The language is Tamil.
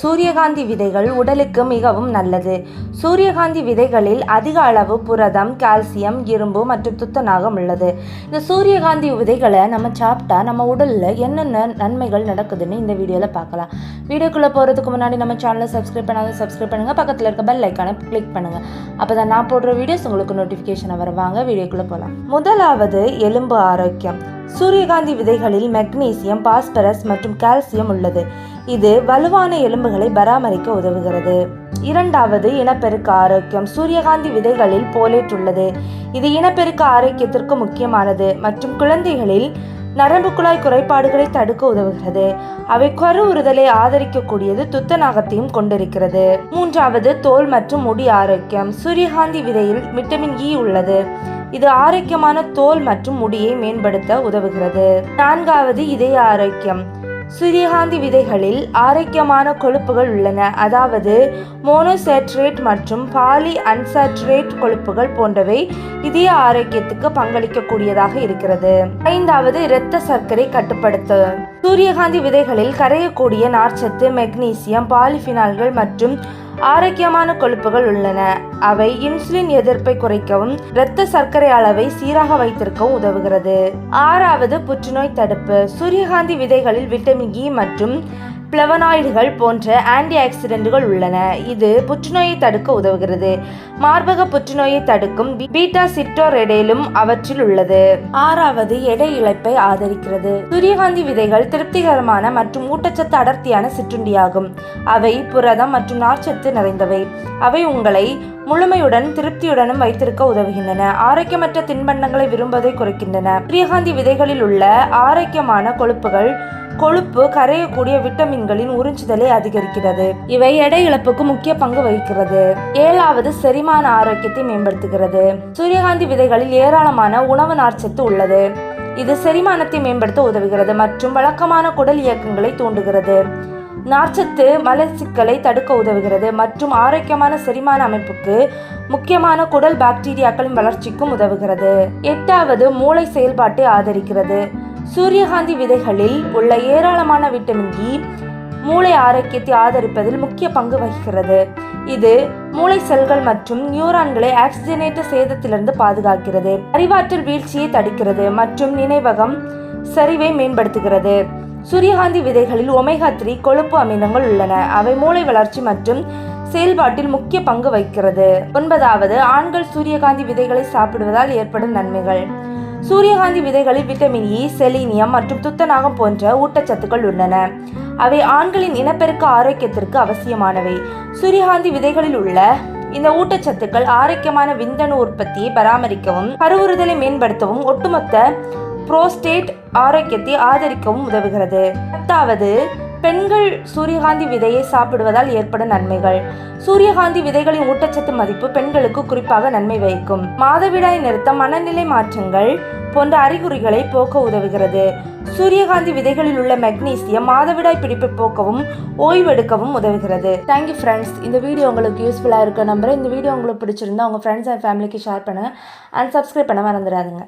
சூரியகாந்தி விதைகள் உடலுக்கு மிகவும் நல்லது. சூரியகாந்தி விதைகளில் அதிக அளவு புரதம் கால்சியம் இரும்பு மற்றும் துத்தநாகம் உள்ளது. இந்த சூரியகாந்தி விதைகளை நம்ம சாப்பிட்டா நம்ம உடலில் என்னென்ன நன்மைகள் நடக்குதுன்னு இந்த வீடியோவில் பார்க்கலாம். வீடியோக்குள்ளே போகிறதுக்கு முன்னாடி நம்ம சேனலை சப்ஸ்கிரைப் பண்ணாத சப்ஸ்கிரைப் பண்ணுங்கள் பக்கத்தில் இருக்க பெல் ஐக்கானை கிளிக் பண்ணுங்கள் அப்போ தான் நான் போடுற வீடியோஸ் உங்களுக்கு நோட்டிஃபிகேஷனை வருவாங்க வீடியோக்குள்ளே போகலாம் முதலாவது எலும்பு ஆரோக்கியம். சூரியகாந்தி விதைகளில் மெக்னீசியம் பாஸ்பரஸ் மற்றும் கால்சியம் உள்ளது. இது வலுவான எலும்புகளை பராமரிக்க உதவுகிறது. இரண்டாவது இனப்பெருக்க ஆரோக்கியம். சூரியகாந்தி விதைகளில் போலேட் உள்ளது. இது இனப்பெருக்க ஆரோக்கியத்திற்கு முக்கியமானது மற்றும் குழந்தைகளில் நரம்பு குழாய் குறைபாடுகளை தடுக்க உதவுகிறது. அவை கருவுறுதலை ஆதரிக்கக்கூடியது துத்தநாகத்தையும் கொண்டிருக்கிறது. மூன்றாவது தோல் மற்றும் முடி ஆரோக்கியம். சூரியகாந்தி விதையில் விட்டமின் இ e உள்ளது. இது ஆரோக்கியமான தோல் மற்றும் முடியை மேம்படுத்த உதவுகிறது. நான்காவது இதய ஆரோக்கியம். சூரியகாந்தி விதைகளில் ஆரோக்கியமான கொழுப்புகள் உள்ளன. அதாவது மோனோசேட்ரேட் மற்றும் பாலி அன்சாச்சுரேட் கொழுப்புகள் போன்றவை இதய ஆரோக்கியத்துக்கு பங்களிக்கக்கூடியதாக இருக்கிறது. ஐந்தாவது இரத்த சர்க்கரை கட்டுப்படுத்த சூரியகாந்தி விதைகளில் கரையக்கூடிய நார்ச்சத்து மெக்னீசியம் பாலிஃபினால்கள் மற்றும் ஆரோக்கியமான கொழுப்புகள் உள்ளன. அவை இன்சுலின் எதிர்ப்பை குறைக்கவும் இரத்த சர்க்கரை அளவை சீராக வைத்திருக்கவும் உதவுகிறது. ஆறாவது புற்றுநோய் தடுப்பு. சூரியகாந்தி விதைகளில் விட்டமின் இ மற்றும் பிளவனாய்டுகள் போன்ற ஆன்டி ஆக்சிடென்ட்கள் உள்ளன. இது புற்றுநோயை தடுக்க உதவுகிறது. மார்பக புற்றுநோயை தடுக்கும் பீட்டா சிட்டோரெடேலும் அவற்றில் உள்ளது. ஆறாவது எடை இழப்பை ஆதரிக்கிறது. சூரியகாந்தி விதைகள் திருப்திகரமான மற்றும் ஊட்டச்சத்து அடர்த்தியான சிற்றுண்டியாகும். அவை புரதம் மற்றும் நார்ச்சத்து நிறைந்தவை. அவை உங்களை முழுமையுடன் திருப்தியுடனும் வைத்திருக்க உதவுகின்றன. ஆரோக்கியமற்ற தின்பண்டங்களை விரும்புவதை குறைக்கின்றன. சூரியகாந்தி விதைகளில் உள்ள ஆரோக்கியமான கொழுப்புகள் கொழுப்பு கரையக்கூடிய விட்டமின்களின் உறிஞ்சுதலை அதிகரிக்கிறது. இவை எடை இழப்புக்கு முக்கிய பங்கு வகிக்கிறது. ஏழாவது செரிமான ஆரோக்கியத்தை மேம்படுத்துகிறது. சூரியகாந்தி விதைகளில் ஏராளமான உணவு நார்ச்சத்து உள்ளது. இது செரிமானத்தை மேம்படுத்த உதவுகிறது மற்றும் வழக்கமான குடல் இயக்கங்களை தூண்டுகிறது. நார்ச்சத்து மலச்சிக்கலை தடுக்க உதவுகிறது மற்றும் ஆரோக்கியமான செரிமான அமைப்புக்கு முக்கியமான குடல் பாக்டீரியாக்களின் வளர்ச்சிக்கும் உதவுகிறது. எட்டாவது மூளை செயல்பாட்டை ஆதரிக்கிறது. சூரியகாந்தி விதைகளில் உள்ள ஏராளமான விட்டமின் இ e மூளை ஆரோக்கியத்தை ஆதரிப்பதில் முக்கிய பங்கு வகிக்கிறது. இது மூளை செல்கள் மற்றும் நியூரான்களை ஆக்சிஜனேற்ற சேதத்திலிருந்து பாதுகாக்கிறது. அறிவாற்றல் வீழ்ச்சியை தடுக்கிறது மற்றும் நினைவகம் சரிவை மேம்படுத்துகிறது. சூரியகாந்தி விதைகளில் ஒமேகா த்ரீ கொழுப்பு அமிலங்கள் உள்ளன. அவை மூளை வளர்ச்சி மற்றும் செயல்பாட்டில் முக்கிய பங்கு வகிக்கிறது. ஒன்பதாவது ஆண்கள் சூரியகாந்தி விதைகளை சாப்பிடுவதால் ஏற்படும் நன்மைகள். சூரியகாந்தி விதைகளில் விட்டமின் இ செலீனியம் மற்றும் துத்தநாகம் போன்ற ஊட்டச்சத்துக்கள் உள்ளன. அவை ஆண்களின் இனப்பெருக்க ஆரோக்கியத்திற்கு அவசியமானவை. சூரியகாந்தி விதைகளில் உள்ள இந்த ஊட்டச்சத்துக்கள் ஆரோக்கியமான விந்தணு உற்பத்தியை பராமரிக்கவும் கருவுறுதலை மேம்படுத்தவும் ஒட்டுமொத்த புரோஸ்டேட் ஆரோக்கியத்தை ஆதரிக்கவும் உதவுகிறது. பத்தாவது பெண்கள் சூரியகாந்தி விதையை சாப்பிடுவதால் ஏற்படும் நன்மைகள். சூரியகாந்தி விதைகளின் ஊட்டச்சத்து மதிப்பு பெண்களுக்கு குறிப்பாக நன்மை வைக்கும் மாதவிடாய் நிறுத்தம் மனநிலை மாற்றங்கள் போன்ற அறிகுறிகளை போக்க உதவுகிறது. சூரியகாந்தி விதைகளில் உள்ள மெக்னீசியம் மாதவிடாய் பிடிப்பை போக்கவும் ஓய்வெடுக்கவும் உதவுகிறது. தேங்க்யூ ஃப்ரெண்ட்ஸ் இந்த வீடியோ உங்களுக்கு யூஸ்ஃபுல்லாக இருக்க நம்புகிறேன் இந்த வீடியோ உங்களுக்கு பிடிச்சிருந்தா உங்கள் ஃப்ரெண்ட்ஸ் அண்ட் ஃபேமிலிக்கு ஷேர் பண்ணுங்கள் அண்ட் சப்ஸ்கிரைப் பண்ண மறந்துடாதுங்க.